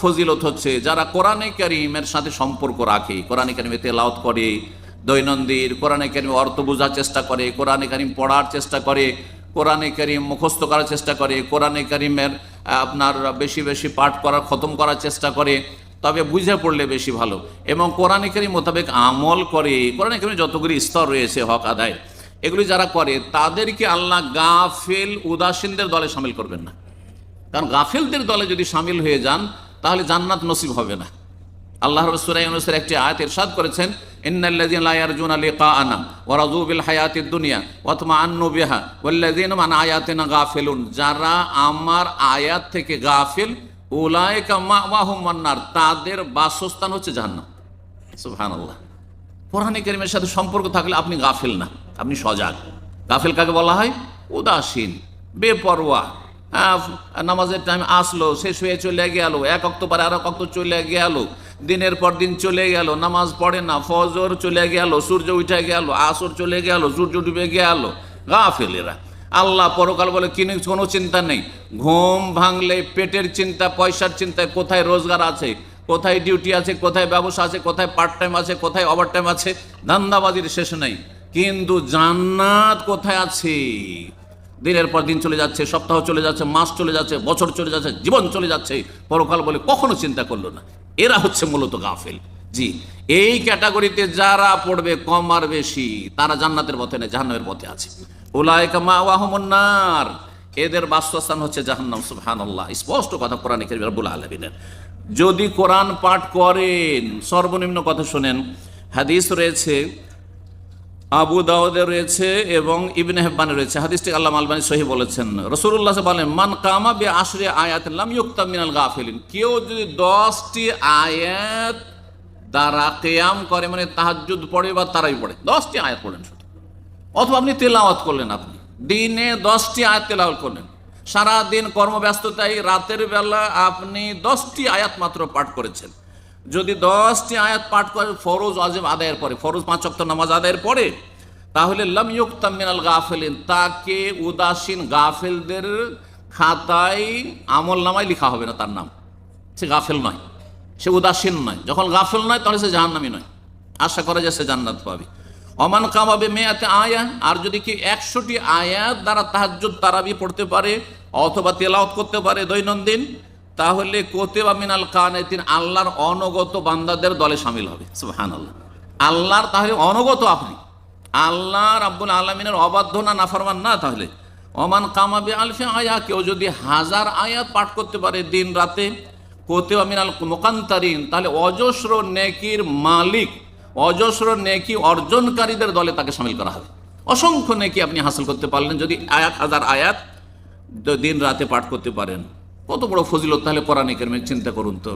ফজিলত হচ্ছে যারা কোরআনে করিমের সাথে সম্পর্ক রাখে, কোরআনে করিমে তেলাওত করে, দৈনন্দিন কোরআনে করিম অর্থ বোঝার চেষ্টা করে, কোরআনে করিম পড়ার চেষ্টা করে, কোরআনে করিম মুখস্থ করার চেষ্টা করে, কোরআনে করিমের আপনার বেশি বেশি পাঠ করার, খতম করার চেষ্টা করে, তবে বুঝে পড়লে বেশি ভালো। এবং কোরআনে করিম মোতাবেক আমল করে, কোরআনে করিম যতগুলি স্তর রয়েছে হক আদায়, এগুলি যারা করে, তাদেরকে আল্লাহ গাফেল উদাসীনদের দলে সামিল করবেন না। কারণ গাফিলদের দলে যদি সামিল হয়ে যান তাহলে জান্নাত নসিব হবে না। আল্লাহ রব সুরাই অনুসারে একটি আয়াত ইরশাদ করেছেন দুনিয়া মান যারা আমার আয়াত থেকে গাফিল তাদের বাসস্থান হচ্ছে জাহান্নাম। সাথে সম্পর্ক থাকলে আপনি গাফিল না, আপনি সজাগ। গাফিল কাকে বলা হয়? উদাসীন, বেপরোয়া নামাজের টাইম আসলো, শেষ হয়ে চলে গেল, এক অক্ত পরে আর এক অক্ত চলে গেল, দিনের পর দিন চলে গেল, নামাজ পড়ে না, ফজর চলে গেল, সূর্য উঠে গেল, আসর চলে গেল, সূর্য ডুবে গেল, গাফিলেরা। আল্লাহ পরকাল বলে, কিনে, কোনো চিন্তা নেই, ঘুম ভাঙলে পেটের চিন্তা, পয়সার চিন্তায় কোথায় রোজগার আছে, কোথায় ডিউটি আছে, কোথায় ব্যবসা আছে, কোথায় পার্ট টাইম আছে, কোথায় ওভার টাইম আছে, ধান্দাবাজির শেষ নেই, কিন্তু জান্নাত কোথায় আছে? দিনের পর দিন চলে যাচ্ছে, সপ্তাহ চলে যাচ্ছে, মাস চলে যাচ্ছে, বছর চলে যাচ্ছে, জীবন চলে যাচ্ছে। পরকাল বলে কখনো চিন্তা করল না। এরা হচ্ছে মূলত গাফেল। জি, এই ক্যাটাগরিতে যারা পড়বে কম আর বেশি, তারা জান্নাতের পথে নেই জাহান্নামের পথে আছে। উলায়কা মা ওয়াহমুন্নার এদের বাস্তবস্থান হচ্ছে জাহান্নাম, সুবহানাল্লাহ। স্পষ্ট কথা কোরআন রব্বুল আলামিনের। যদি কোরআন পাঠ করেন, সর্বনিম্ন কথা শোনেন, হাদিস রয়েছে আবু দাউদে রয়েছে এবং ইবনে হেব্বানে রয়েছে। হাদিসটি আল্লাহ আলবানী সহি বলেছেন। রসুল্লাহ বলেন, মান কামা বে আশরে আয়াত লাম ইউক্তা মিনাল গাফিলিন। কেউ যদি দশটি আয়াত দ্বারা কেয়াম করে মানে তাহাজ্জুদ পড়ে বা তারাই পড়ে, দশটি আয়াত পড়েন শুধু। অথবা আপনি তেলাওয়াত করলেন আপনি। দিনে দশটি আয়াত তেলাওয়াত করলেন। সারা দিন কর্মব্যস্ততায় রাতের বেলা আপনি দশটি আয়াত মাত্র পাঠ করেছেন। যদি দশটি আয়াত পাঠ করে, ফরজ আজম আদায়ের পরে, ফরজ পাঁচ অক্ট নামাজ আদায়ের পরে, তাহলে লাম ইউক্তাম মিনাল গাফেলিন, তাকে উদাসীন গাফেলদের খাতায় আমল নামায় লেখা হবে না তার নাম। সে গাফেল নয়, সে উদাসীন নয়। যখন গাফেল নয়, তাহলে সে জাহান্নামি নয়। আশা করা যায় সে জান্নাত পাবে। অমান কামাবে মেয়াতে আয়া, আর যদি কি একশোটি আয়াত দ্বারা তাহাজ্জুদ, তারাবি পড়তে পারে, অথবা তেলাওত করতে পারে দৈনন্দিন তাহলে কোতে বা মিনাল কানেতিন, আল্লাহর অনগত বান্দাদের দলে সামিল হবে। সুহান আল্লাহ আল্লাহর তাহলে অনগত আপনি। আল্লাহ রাব্বুল আলমিনের অবাধ্য না নাফরমান না তাহলে? অমান কামাবে আলফে আয়া, কেউ যদি হাজার আয়াত পাঠ করতে পারে দিন রাতে কোতে মিনাল মোকান্তারিন, তাহলে অজস্র নেকির মালিক, অজস্র নেকি অর্জনকারীদের দলে তাকে সামিল করা হবে। অসংখ্য নেকি আপনি হাসিল করতে পারলেন, যদি আয়াত হাজার আয়াত দিন রাতে পাঠ করতে পারেন। কত বড় ফজিলত তাহলে কোরআন চিন্তা করুন তো।